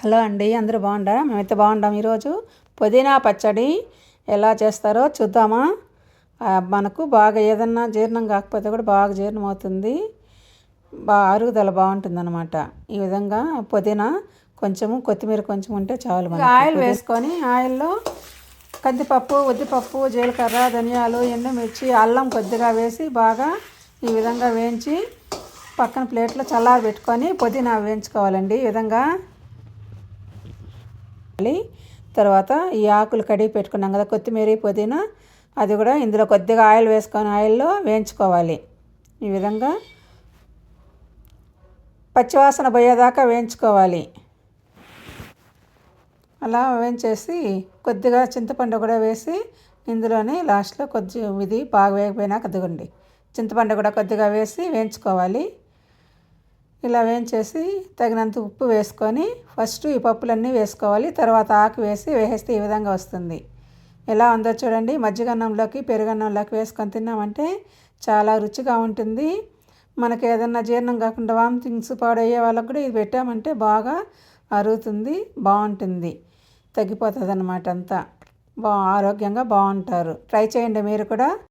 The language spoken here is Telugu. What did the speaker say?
హలో అండి అందరూ బాగుంటారా మేమైతే బాగుండాం ఈరోజు. పుదీనా పచ్చడి ఎలా చేస్తారో చూద్దామా? మనకు బాగా ఏదన్నా జీర్ణం కాకపోతే కూడా బాగా జీర్ణం అవుతుంది. బాగా అరుగుదల బాగుంటుంది అనమాట ఈ విధంగా పుదీనా కొంచెము కొత్తిమీర కొంచెం ఉంటే చాలు మనకి. ఆయిల్ వేసుకొని ఆయిల్లో కందిపప్పు ఉద్దిపప్పు జీలకర్ర ధనియాలు ఎండుమిర్చి అల్లం కొద్దిగా వేసి బాగా ఈ విధంగా వేయించి పక్కన ప్లేట్లో చల్లారి పెట్టుకొని పుదీనా వేయించుకోవాలండి. ఈ విధంగా తర్వాత ఈ ఆకులు కడిగి పెట్టుకున్నాం కదా కొత్తిమీర పుదీనా అది కూడా ఇందులో కొద్దిగా ఆయిల్ వేసుకొని ఆయిల్లో వేయించుకోవాలి. ఈ విధంగా పచ్చివాసన పోయేదాకా వేయించుకోవాలి. అలా వేయించేసి కొద్దిగా చింతపండు కూడా వేసి ఇందులోనే లాస్ట్లో కొద్దిగా ఇది బాగా వేగిపోయినాక దిగండి. చింతపండు కూడా కొద్దిగా వేసి వేయించుకోవాలి. ఇలా వేయించేసి తగినంత ఉప్పు వేసుకొని ఫస్ట్ ఈ పప్పులన్నీ వేసుకోవాలి. తర్వాత ఆకు వేసి వేసేస్తే ఈ విధంగా వస్తుంది. ఎలా ఉందో చూడండి. మజ్జిగన్నంలోకి పెరుగన్నంలోకి వేసుకొని తిన్నామంటే చాలా రుచిగా ఉంటుంది. మనకి ఏదన్నా జీర్ణం కాకుండా వామిటింగ్స్ పాడయ్యే వాళ్ళకి కూడా ఇది పెట్టామంటే బాగా అరుగుతుంది బాగుంటుంది. తగ్గిపోతుంది అన్నమాట అంతా. బా ఆరోగ్యంగా బాగుంటారు. ట్రై చేయండి మీరు కూడా.